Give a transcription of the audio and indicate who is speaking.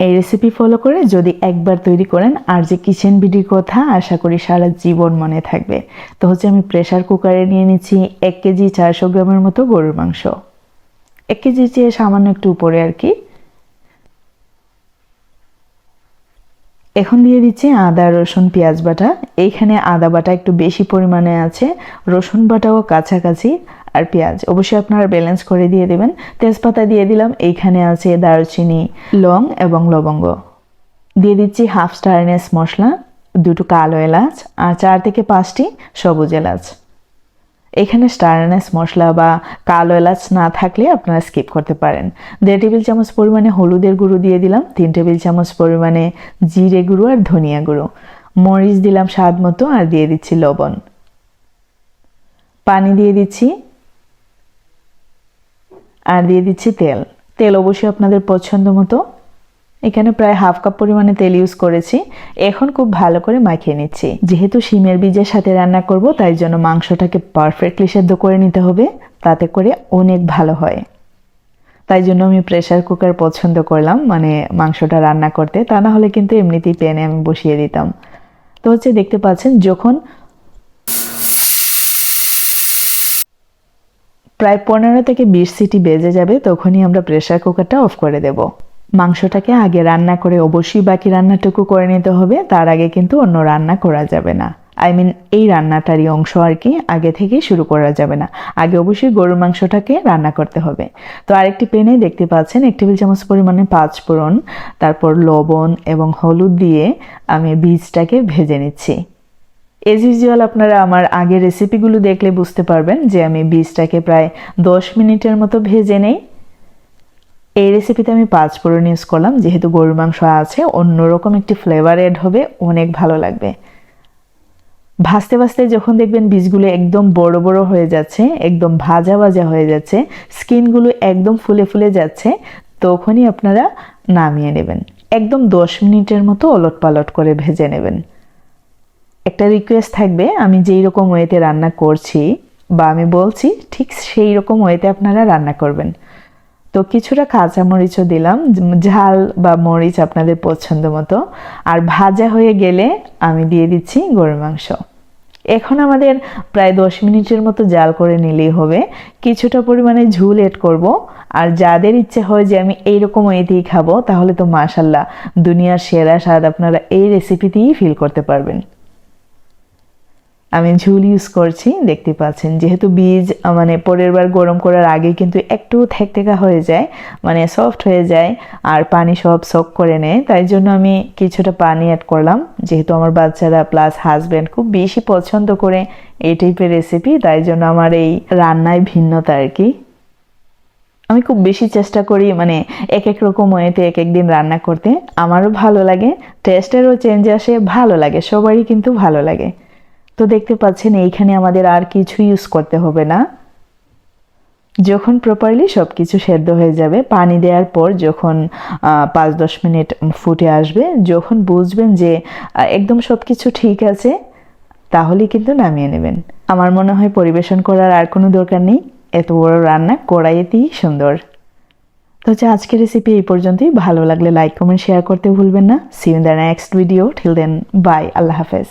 Speaker 1: এই recipe follow করে যদি একবার তৈরি করেন আর যে কিচেন বিডির কথা আশা করি সারা জীবন মনে থাকবে। তো হচ্ছে আমি প্রেশার কুকারে নিয়ে নিচ্ছি এক কেজি চারশো গ্রামের মতো গরুর মাংস। এক কেজি চেয়ে সামান্য একটু উপরে আর কি। এখন দিয়ে দিচ্ছি আদা, রসুন, পেঁয়াজ বাটা। এইখানে আদা বাটা একটু বেশি পরিমাণে আছে। রসুন বাটাও কাছাকাছি আর পেঁয়াজ। অবশ্যই আপনারা ব্যালেন্স করে দিয়ে দেবেন। তেজপাতা দিয়ে দিলাম। এইখানে আছে দারুচিনি, লং এবং লবঙ্গ। দিয়ে দিচ্ছি হাফ স্টারনেস মশলা, দুটো কালো এলাচ আর চার থেকে পাঁচটি সবুজ এলাচ। এখানে স্টারনেস মশলা বা কালো এলাচ না থাকলে আপনারা স্কিপ করতে পারেন। দেড় টেবিল চামচ পরিমাণে হলুদের গুঁড়ো দিয়ে দিলাম, তিন টেবিল চামচ পরিমাণে জিরে গুঁড়ো আর ধনিয়া গুঁড়ো। মরিচ দিলাম স্বাদ মতো আর দিয়ে দিচ্ছি লবণ। পানি দিয়ে দিচ্ছি আর দিয়ে দিচ্ছি তেল। তেল অবশ্যই আপনাদের পছন্দ মতো। এখানে প্রায় হাফ কাপ পরিমাণে তেল ইউজ করেছি। এখন খুব ভালো করে মাখিয়ে নিচ্ছি। যেহেতু শিমের বীজের সাথে রান্না করব, তাই জন্য মাংসটাকে পারফেক্টলি সেদ্ধ করে নিতে হবে, তাতে করে অনেক ভালো হয়। তাই জন্য আমি প্রেশার কুকার পছন্দ করলাম মানে মাংসটা রান্না করতে। তা না হলে কিন্তু এমনিতেই প্যানে আমি বসিয়ে দিতাম। তো হচ্ছে দেখতে পাচ্ছেন, যখন প্রায় পনেরো থেকে বিশ সিটি বেজে যাবে, তখনই আমরা প্রেশার কুকারটা অফ করে দেব। মাংসটাকে আগে রান্না করে অবশ্যই বাকি রান্নাটুকু করে নিতে হবে, তার আগে কিন্তু অন্য রান্না করা যাবে না। আই মিন এই রান্নাটারই অংশ আর কি আগে থেকেই শুরু করা যাবে না। আগে অবশ্যই গরুর মাংসটাকে রান্না করতে হবে। তো আরেকটি পেনে দেখতে পাচ্ছেন, এক টেবিল চামচ পরিমাণে পাঁচ ফোড়ন, তারপর লবণ এবং হলুদ দিয়ে আমি বীজটাকে ভেজে নিচ্ছি। এজ ইউজুয়াল আপনারা আমার আগের রেসিপিগুলো দেখলে বুঝতে পারবেন যে আমি বীজটাকে প্রায় দশ মিনিটের মতো ভেজে নেই। এই রেসিপিতে আমি পাঁচ ফোড়ন ইউজ করলাম, যেহেতু গরুর মাংস আছে, অন্যরকম একটি ফ্লেভার এড হবে, অনেক ভালো লাগবে। ভাজতে ভাজতে যখন দেখবেন বীজগুলো একদম বড় বড় হয়ে যাচ্ছে, একদম ভাজা ভাজা হয়ে যাচ্ছে, স্কিনগুলো একদম ফুলে ফুলে যাচ্ছে, তখনই আপনারা নামিয়ে নেবেন। একদম দশ মিনিটের মতো ওলট পালট করে ভেজে নেবেন। একটা রিকোয়েস্ট থাকবে, আমি যেই রকম ওয়েতে রান্না করছি, বা আমি বলছি, ঠিক সেই রকম ওয়েতে আপনারা রান্না করবেন। তো কিছুটা কাঁচা মরিচও দিলাম ঝাল বা মরিচ আপনাদের পছন্দ মতো। আর ভাজা হয়ে গেলে আমি দিয়ে দিচ্ছি গরুর মাংস। এখন আমাদের প্রায় দশ মিনিটের মতো জাল করে নিলেই হবে। কিছুটা পরিমাণে ঝুল এড করব। আর যাদের ইচ্ছে হয় যে আমি এইরকম ওয়েতেই খাব, তাহলে তো মাশাল্লাহ দুনিয়ার সেরা স্বাদ আপনারা এই রেসিপিতেই ফিল করতে পারবেন। আমি ঝুল ইউজ করছি, দেখতে পাচ্ছেন। যেহেতু বীজ মানে পরের বার গরম করার আগে কিন্তু একটু থেকতেকা হয়ে যায় মানে সফট হয়ে যায়, আর পানি সব সক করে নেয়। তাই জন্য আমি কিছুটা পানি অ্যাড করলাম। যেহেতু আমার বাচ্চারা প্লাস হাজব্যান্ড খুব বেশি পছন্দ করে এই টাইপের রেসিপি তাই জন্য আমার এই রান্নায় ভিন্নতা আর কি। আমি খুব বেশি চেষ্টা করি মানে এক এক রকম ওয়েতে এক এক দিন রান্না করতে। আমারও ভালো লাগে টেস্টেরও চেঞ্জ আসে, ভালো লাগে, সবারই কিন্তু ভালো লাগে। তো দেখতে পাচ্ছেন, এইখানে আমাদের আর কিছু ইউজ করতে হবে না। যখন প্রপারলি সব কিছু সেদ্ধ হয়ে যাবে, পানি দেওয়ার পর যখন পাঁচ দশ মিনিট ফুটে আসবে, যখন বুঝবেন যে একদম সব কিছু ঠিক আছে, তাহলে কিন্তু নামিয়ে নেবেন। আমার মনে হয় পরিবেশন করার আর কোনো দরকার নেই। এত বড় রান্না কড়াইয়েতেই সুন্দর। তো হচ্ছে আজকের রেসিপি এই পর্যন্তই। ভালো লাগলে লাইক কমেন্ট শেয়ার করতে ভুলবেন না। See the next video till then bye আল্লাহ হাফেজ।